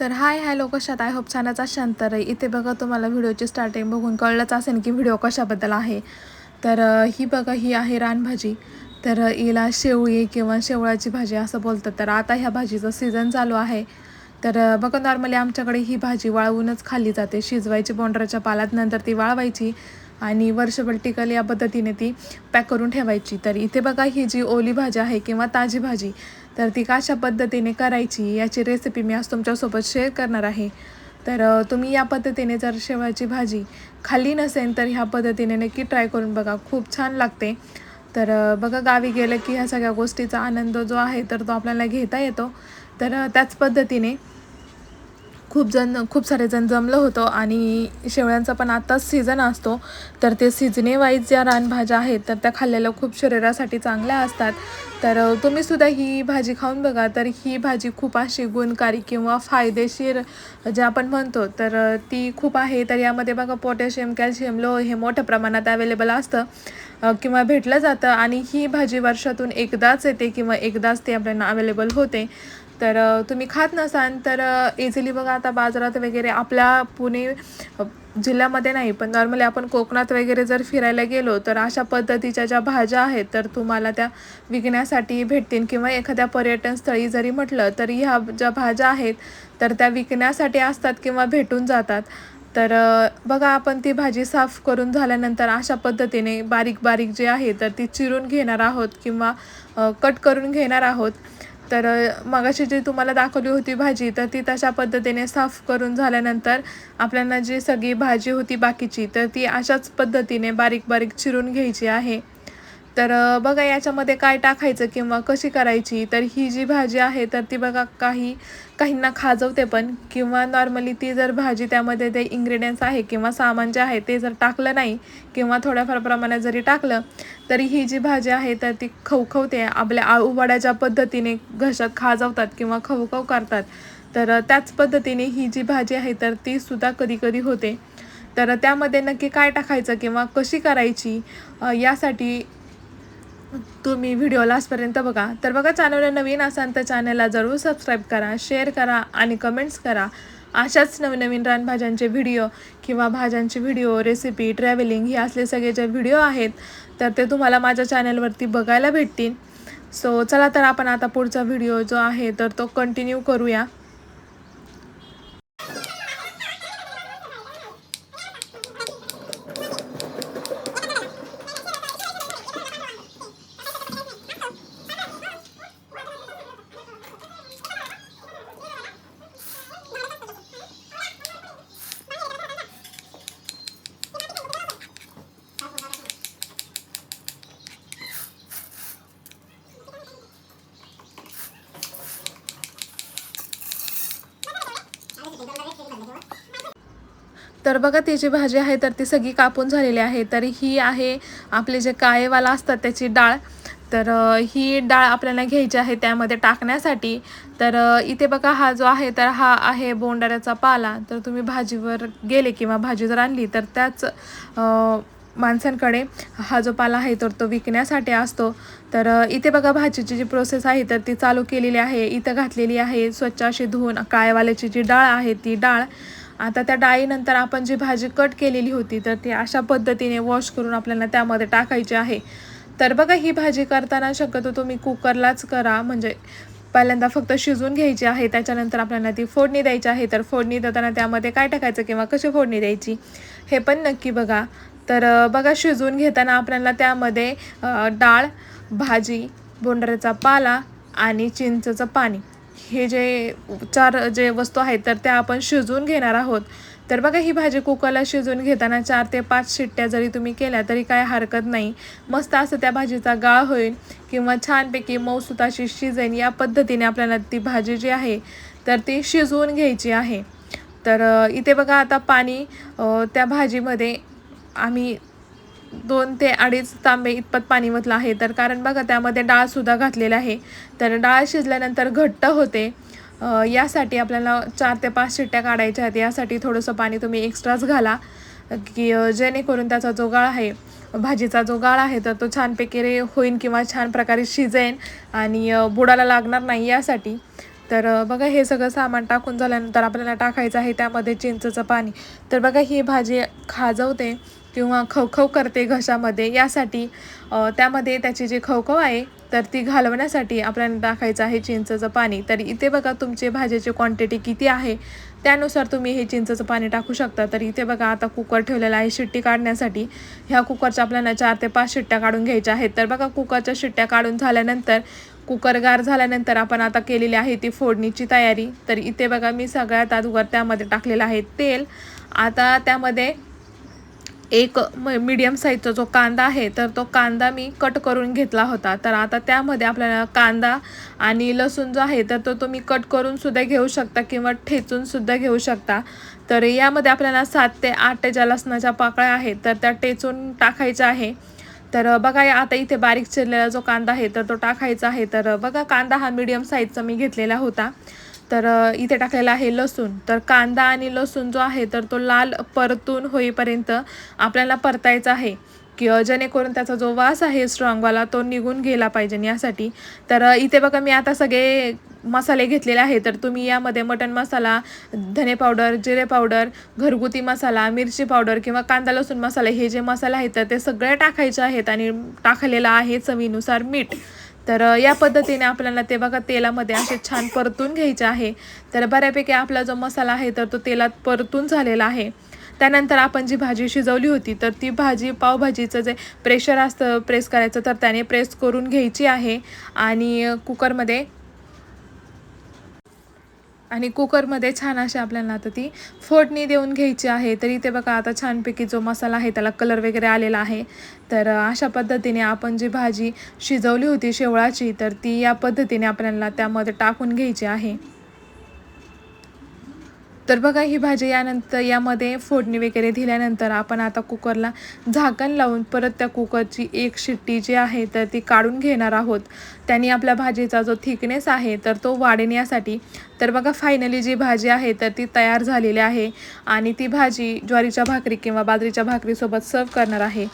तर हाय हाय लोक कशात आय होप छानच शांतर आहे. इथे बघा तुम्हाला व्हिडिओची स्टार्टिंग बघून कळलंच असेल की व्हिडिओ कशाबद्दल आहे. तर ही बघा ही आहे रानभाजी. तर हिला शेवळी किंवा शेवळाची भाजी असं बोलतात. तर आता ह्या भाजीचं सीझन चालू आहे. तर बघा नॉर्मली आमच्याकडे ही भाजी वाळवूनच खाल्ली जाते. शिजवायची बोंडराच्या पालात नंतर ती वाळवायची आणि वर्षभर टिकल या पद्धतीने ती पॅक करून ठेवायची. तर इथे बघा ही जी ओली भाजी आहे किंवा ताजी भाजी तर ती कशा पद्धतीने करायची याची रेसिपी मी आज तुमच्यासोबत शेअर करणार आहे. तर तुम्ही या पद्धतीने जर शेवयाची भाजी खाल्ली नसेल तर ह्या पद्धतीने नक्की ट्राय करून बघा. खूप छान लागते. तर बघा गावी गेलं की ह्या सगळ्या गोष्टीचा आनंद जो आहे तर तो आपल्याला घेता येतो. तर त्याच पद्धतीने खूप जण खूप सारे जण जमलं होतं आणि शेवळ्यांचा पण आत्ताच सीझन असतो. तर ते सीझनेवाईज ज्या रानभाज्या आहेत तर त्या खाल्लेल्या खूप शरीरासाठी चांगल्या असतात. तर तुम्ही तुम्हीसुद्धा ही भाजी खाऊन बघा. तर ही भाजी खूप अशी गुणकारी किंवा फायदेशीर जे आपण म्हणतो तर ती खूप आहे. तर यामध्ये बघा पोटॅशियम कॅल्शियम लो हे मोठ्या प्रमाणात अवेलेबल असतं किंवा भेटलं जातं. आणि ही भाजी वर्षातून एकदाच येते किंवा एकदाच ती आपल्याला अवेलेबल होते. तर तुम्ही खात नसाल तर इझिली बघा आता बाजारात वगैरे आपल्या पुणे जिल्ह्यामध्ये नाही पण नॉर्मली आपण कोकणात वगैरे जर फिरायला गेलो तर अशा पद्धतीच्या ज्या भाज्या आहेत तर तुम्हाला त्या विकण्यासाठी भेटतील किंवा एखाद्या पर्यटन स्थळी जरी म्हटलं तरी ह्या ज्या भाज्या आहेत तर त्या विकण्यासाठी असतात किंवा भेटून जातात. तर बघा आपण ती भाजी साफ करून झाल्यानंतर अशा पद्धतीने बारीक बारीक जे आहे तर ती चिरून घेणार आहोत किंवा कट करून घेणार आहोत. तर मगाशी जी तुम्हाला दाखवली होती भाजी तर ती तशा पद्धतीने साफ करून झाल्यानंतर आपल्याला जी सगळी भाजी होती बाकीची तर ती अशाच पद्धतीने बारीक बारीक चिरून घ्यायची आहे. तर बघा याच्यामध्ये काय टाकायचं किंवा कशी करायची? तर ही जी भाजी आहे तर ती बघा काही काहींना खाजवते पण किंवा नॉर्मली ती जर भाजी त्यामध्ये ते इंग्रेडियंट्स आहे किंवा सामान जे आहे ते जर टाकलं नाही किंवा थोड्याफार प्रमाणात जरी टाकलं तरी ही जी भाजी आहे तर ती खवखवते. आपल्या आळूवड्याच्या पद्धतीने घशात खाजवतात किंवा खवखव करतात तर त्याच पद्धतीने ही जी भाजी आहे तर ती सुद्धा कधी कधी होते. तर त्यामध्ये नक्की काय टाकायचं किंवा कशी करायची यासाठी तुम्ही व्हिडिओ लास्टपर्यंत बघा. तर बघा चॅनलला नवीन असाल तर चॅनलला जरूर सबस्क्राईब करा शेअर करा आणि कमेंट्स करा. अशाच नवनवीन रानभाज्यांचे व्हिडिओ किंवा भाज्यांचे व्हिडिओ रेसिपी ट्रॅव्हलिंग हे असले सगळे जे व्हिडिओ आहेत तर ते तुम्हाला माझ्या चॅनलवरती बघायला भेटतील. सो चला तर आपण आता पुढचा व्हिडिओ जो आहे तर तो कंटिन्यू करूया. तर बघा ती जी भाजी आहे तर ती सगळी कापून झालेली आहे. तर ही आहे आपले जे काळेवाला असतात त्याची डाळ. तर ही डाळ आपल्याला घ्यायची आहे त्यामध्ये टाकण्यासाठी. तर इथे बघा हा जो आहे तर हा आहे बोंडाऱ्याचा पाला. तर तुम्ही भाजीवर गेले किंवा भाजी जर आणली तर त्याच माणसांकडे हा जो पाला आहे तर तो विकण्यासाठी असतो. तर इथे बघा भाजीची जी प्रोसेस आहे तर ती चालू केलेली आहे. इथं घातलेली आहे स्वच्छ अशी धुवून काळेवाल्याची जी डाळ आहे ती डाळ. आता त्या डाळीनंतर आपण जी भाजी कट केलेली होती तर ती अशा पद्धतीने वॉश करून आपल्याला त्यामध्ये टाकायची आहे. तर बघा ही भाजी करताना शक्यतो तुम्ही कुकरलाच करा. म्हणजे पहिल्यांदा फक्त शिजवून घ्यायची आहे त्याच्यानंतर आपल्याला ती फोडणी द्यायची आहे. तर फोडणी देताना त्यामध्ये काय टाकायचं किंवा कशी फोडणी द्यायची हे पण नक्की बघा. तर बघा शिजून घेताना आपल्याला त्यामध्ये डाळ भाजी बोंडऱ्याचा पाला आणि चिंचचं पाणी. हे जे चार जे वस्तू आहेत तर त्या आपण शिजवून घेणार आहोत. तर बघा ही भाजी कुकरला शिजवून घेताना चार ते पाच शिट्ट्या जरी तुम्ही केल्या तरी काय हरकत नाही. मस्त असं त्या भाजीचा गाळ होईल किंवा छानपैकी मऊसूत अशी शिजेन या पद्धतीने आपल्याला ती भाजी जी आहे तर ती शिजवून घ्यायची आहे. तर इथे बघा आता पाणी त्या भाजीमध्ये आम्ही दोन ते अडीच तांबे इतपत पाणी ओतलं आहे. तर कारण बघा त्यामध्ये डाळसुद्धा घातलेलं आहे. तर डाळ शिजल्यानंतर घट्ट होते. यासाठी आपल्याला चार ते पाच शिट्ट्या काढायच्या आहेत. यासाठी थोडंसं पाणी तुम्ही एक्स्ट्राच घाला की जेणेकरून त्याचा जो गाळ आहे भाजीचा जो गाळ आहे तर तो छानपैकी रे होईन किंवा छान प्रकारे शिजेन आणि बुडाला लागणार नाही यासाठी. तर बघा हे सगळं सामान टाकून झाल्यानंतर आपल्याला टाकायचं आहे त्यामध्ये चिंचचं पाणी. तर बघा ही भाजी खाजवते. किंवा खवखव करते घशामध्ये यासाठी त्यामध्ये त्याची जी खवखव आहे तर ती घालवण्यासाठी आपल्याला टाकायचं आहे चिंचचं पाणी. तर इथे बघा तुमचे भाज्याची क्वांटिटी किती आहे त्यानुसार तुम्ही हे चिंचचं पाणी टाकू शकता. तर इथे बघा आता कुकर ठेवलेला आहे शिट्टी काढण्यासाठी. ह्या कुकरच्या आपल्याला चार ते पाच शिट्ट्या काढून घ्यायच्या आहेत. तर बघा कुकरच्या शिट्ट्या काढून झाल्यानंतर कुकर गार झाल्यानंतर आपण आता केलेली आहे ती फोडणीची तयारी. तर इथे बघा मी सगळ्यात अगोदर त्यामध्ये टाकलेलं आहे तेल. आता त्यामध्ये एक मीडियम साईजचा जो कांदा आहे तर तो कांदा मी कट करून घेतला होता. तर आता त्यामध्ये आपल्याला कांदा आणि लसूण जो आहे तर तो तुम्ही कट करून सुद्धा घेऊ शकता किंवा ठेचून सुद्धा घेऊ शकता. तर यामध्ये आपल्याला सात ते आठ ज्या लसणाच्या पाकळ्या आहेत तर त्या टेचून टाकायच्या आहे. तर बघा आता इथे बारीक चिरलेला जो कांदा आहे तर तो टाकायचा आहे. तर बघा कांदा हा मीडियम साईजचा मी घेतलेला होता. तर इथे टाकलेला आहे लसूण. तर कांदा आणि लसूण जो आहे तर तो लाल परतून होईपर्यंत आपल्याला परतायचा आहे. की जेणेकरून त्याचा जो वास आहे स्ट्रॉंगवाला तो निघून गेला पाहिजे यासाठी. तर इथे बघा मी आता सगळे मसाले घेतलेले आहे. तर तुम्ही यामध्ये मटण मसाला धने पावडर जिरे पावडर घरगुती मसाला मिरची पावडर किंवा कांदा लसूण मसाला हे जे मसाले आहेत तर ते सगळे टाकायचे आहेत आणि टाकलेलं आहे चवीनुसार मीठ. तर या पद्धतीने आपल्याला ते बघा तेलामध्ये असे छान परतून घ्यायचे आहे. तर बऱ्यापैकी आपला जो मसाला आहे तर तो तेलात परतून झालेला आहे. त्यानंतर आपण जी भाजी शिजवली होती तर ती भाजी पावभाजीचं जे प्रेशर असतं प्रेस करायचं तर त्याने प्रेस करून घ्यायची आहे. आणि कुकरमध्ये आणि कुकरमध्ये छान अशी आपल्याला आता ती फोडणी देऊन घ्यायची आहे. तर इथे बघा आता छानपैकी जो मसाला आहे त्याला कलर वगैरे आलेला आहे. तर अशा पद्धतीने आपण जी भाजी शिजवली होती शेवळाची तर ती या पद्धतीने आपल्याला त्यामध्ये टाकून घ्यायची आहे. तर बघा ही भाजी यानंतर यामध्ये फोडणी वगैरे दिल्यानंतर आपण आता कुकरला झाकण लावून परत त्या कुकरची एक शिट्टी जी आहे तर ती काढून घेणार आहोत. त्यांनी आपल्या भाजीचा जो थिकनेस आहे तर तो वाढण्यासाठी तर बघा फायनली जी भाजी आहे तर ती तयार झालेली आहे आणि ती भाजी ज्वारीच्या भाकरी किंवा बाजरीच्या भाकरीसोबत सर्व करणार आहे.